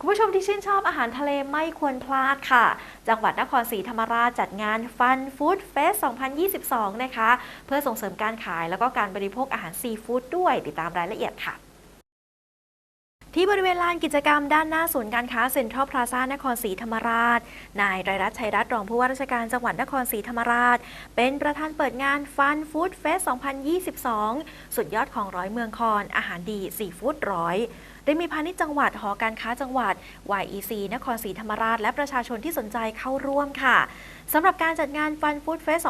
คุณผู้ชมที่ชื่นชอบอาหารทะเลไม่ควรพลาดค่ะ จังหวัดนครศรีธรรมราชจัดงานฟันฟู้ดเฟส 2022 นะคะ เพื่อส่งเสริมการขายแล้วก็การบริโภคอาหารซีฟู้ดด้วย ติดตามรายละเอียดค่ะที่บริเวณลานกิจกรรมด้านหน้าศูนย์การค้าเซ็นทรัลพลาซ่านครศรีธรรมราช นายไรรัตน์ชัยรัตน์รองผู้ว่าราชการจังหวัดนครศรีธรรมราช เป็นประธานเปิดงานฟันฟู้ดเฟส 2022 สุดยอดของร้อยเมืองคอนอาหารดีซีฟู้ดร้อย ได้มีพาณิชย์จังหวัดหอการค้าจังหวัด YEC นครศรีธรรมราช และประชาชนที่สนใจเข้าร่วมค่ะสำหรับการจัดงานฟันฟู้ดเฟส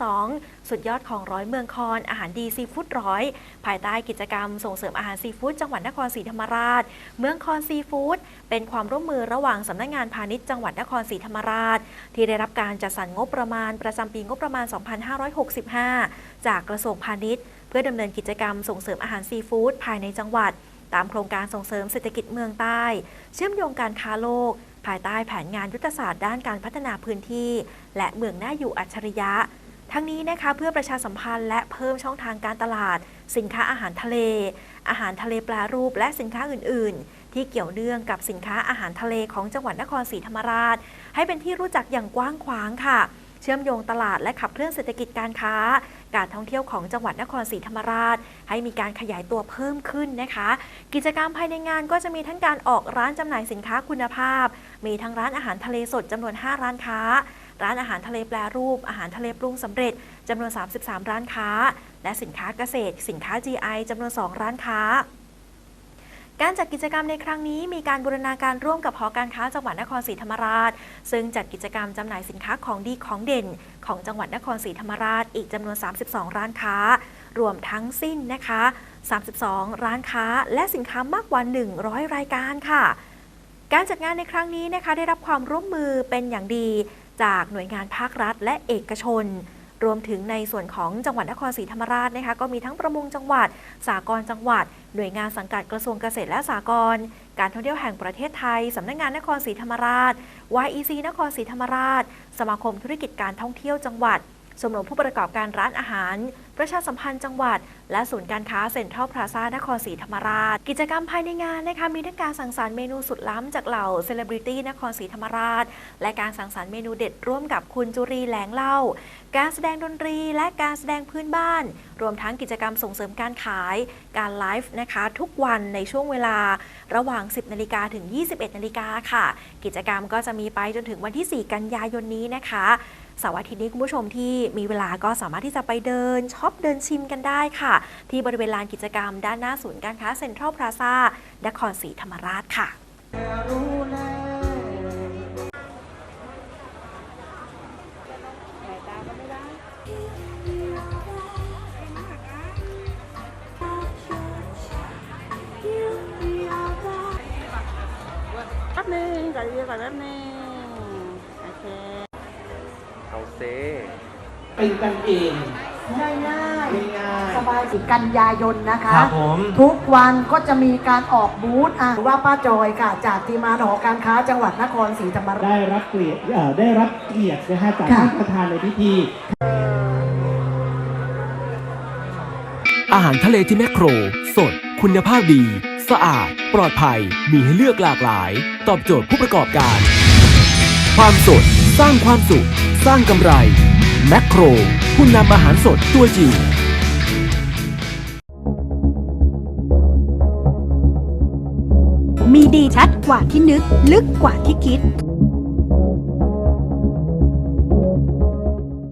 2022 สุดยอดของร้อยเมืองคอน อาหารดีซีฟู้ดร้อย ภายใต้กิจกรรมส่งเสริมอาหารซีฟู้ดจังหวัดนครศรีธรรมราช เมืองคอนซีฟู้ดเป็นความร่วมมือระหว่างสำนักงานพาณิชย์จังหวัดนครศรีธรรมราช ที่ได้รับการจัดสรรงบประมาณประจำปีงบประมาณ 2565 จากกระทรวงพาณิชย์ เพื่อดำเนินกิจกรรมส่งเสริมอาหารซีฟู้ดภายในจังหวัด ตามโครงการส่งเสริมเศรษฐกิจเมืองใต้ เชื่อมโยงการค้าโลก ภายใต้แผนงานยุทธศาสตร์ด้านการพัฒนาพื้นที่ และเมืองน่าอยู่อัจฉริยะ ทั้งนี้นะคะเพื่อประชาสัมพันธ์และเพิ่มช่องทางการตลาด สินค้าอาหารทะเล อาหารทะเลแปรรูปและสินค้าอื่น ๆ ที่เกี่ยวเนื่องกับสินค้าอาหารทะเลของจังหวัดนครศรีธรรมราช ให้เป็นที่รู้จักอย่างกว้างขวางค่ะ เชื่อมโยงตลาดและขับเคลื่อนเศรษฐกิจการค้า การท่องเที่ยวของจังหวัดนครศรีธรรมราช ให้มีการขยายตัวเพิ่มขึ้นนะคะ กิจกรรมภายในงานก็จะมีทั้งการออกร้านจำหน่ายสินค้าคุณภาพ มีทั้งร้านอาหารทะเลสดจำนวน 5 ร้านค้า ร้านอาหารทะเลแปรรูป อาหารทะเลปรุงสำเร็จจำนวน 33 ร้านค้า และสินค้าเกษตร สินค้า GI จำนวน 2 ร้านค้า การจัดกิจกรรมในครั้งนี้มีการบูรณาการร่วมกับหอการค้าจังหวัดนครศรีธรรมราช ซึ่งจัดกิจกรรมจำหน่ายสินค้าของดีของเด่น ของจังหวัดนครศรีธรรมราชอีกจำนวน 32 ร้านค้า รวมทั้งสิ้นนะคะ 32 ร้านค้าและสินค้ามากกว่า 100 รายการค่ะ การจัดงานในครั้งนี้นะคะได้รับความร่วมมือเป็นอย่างดีจากหน่วยงานภาครัฐและเอกชน รวมถึงในส่วนของจังหวัดนครศรีธรรมราชนะคะก็มีทั้งประมงจังหวัด สากลจังหวัด หน่วยงานสังกัดกระทรวงเกษตรและสากลการท่องเที่ยวแห่งประเทศไทย สำนักงานนครศรีธรรมราช YEC นครศรีธรรมราช สมาคมธุรกิจการท่องเที่ยวจังหวัด สมรมผู้ประกอบการร้านอาหาร ประชาสัมพันธ์จังหวัด และศูนย์การค้าเซ็นทรัลพลาซ่านครศรีธรรมราช กิจกรรมภายในงานนะคะมีทั้งการสังสรรค์เมนูสุดล้ำจากเหล่าเซเลบริตี้นครศรีธรรมราช และการสังสรรค์เมนูเด็ดร่วมกับคุณจุรีแหลงเล่า การแสดงดนตรีและการแสดงพื้นบ้าน รวมทั้งกิจกรรมส่งเสริมการขาย การไลฟ์นะคะทุกวันในช่วงเวลาระหว่าง 10นาฬิกาถึง 21นาฬิกาค่ะ กิจกรรมก็จะมีไปจนถึงวันที่ 4 กันยายนนี้นะคะ เสาร์อาทิตย์นี้คุณผู้ชมที่มีเวลาก็สามารถที่จะไปเดินช็อปเดินชิมกันได้ค่ะ ที่บริเวณลานกิจกรรมด้านหน้าศูนย์การค้าเซ็นทรัลพลาซ่านครศรีธรรมราชค่ะแป๊บนึงก่อนเรียนก่อนแป๊บนึงโอเค เอาเซเป็นกันเองง่ายง่ายง่ายสบายสิกันยายนนะคะ ครับผม ทุกวันก็จะมีการออกบูธอะว่าป้าจอยค่ะ จากทีมงานหอการค้าจังหวัดนครศรีธรรมราชได้รับเกียรติเอ่อได้รับเกียรตินะฮะจากค่ะท่านประธานในพิธี อาหารทะเลที่แมคโคร สด คุณภาพดี สะอาด ปลอดภัย มีให้เลือกหลากหลาย ตอบโจทย์ผู้ประกอบการ ความสด สร้างความสุข สร้างกำไรแมคโครผู้นำอาหารสดตัวจริงมีดีชัดกว่าที่นึก ลึกกว่าที่คิด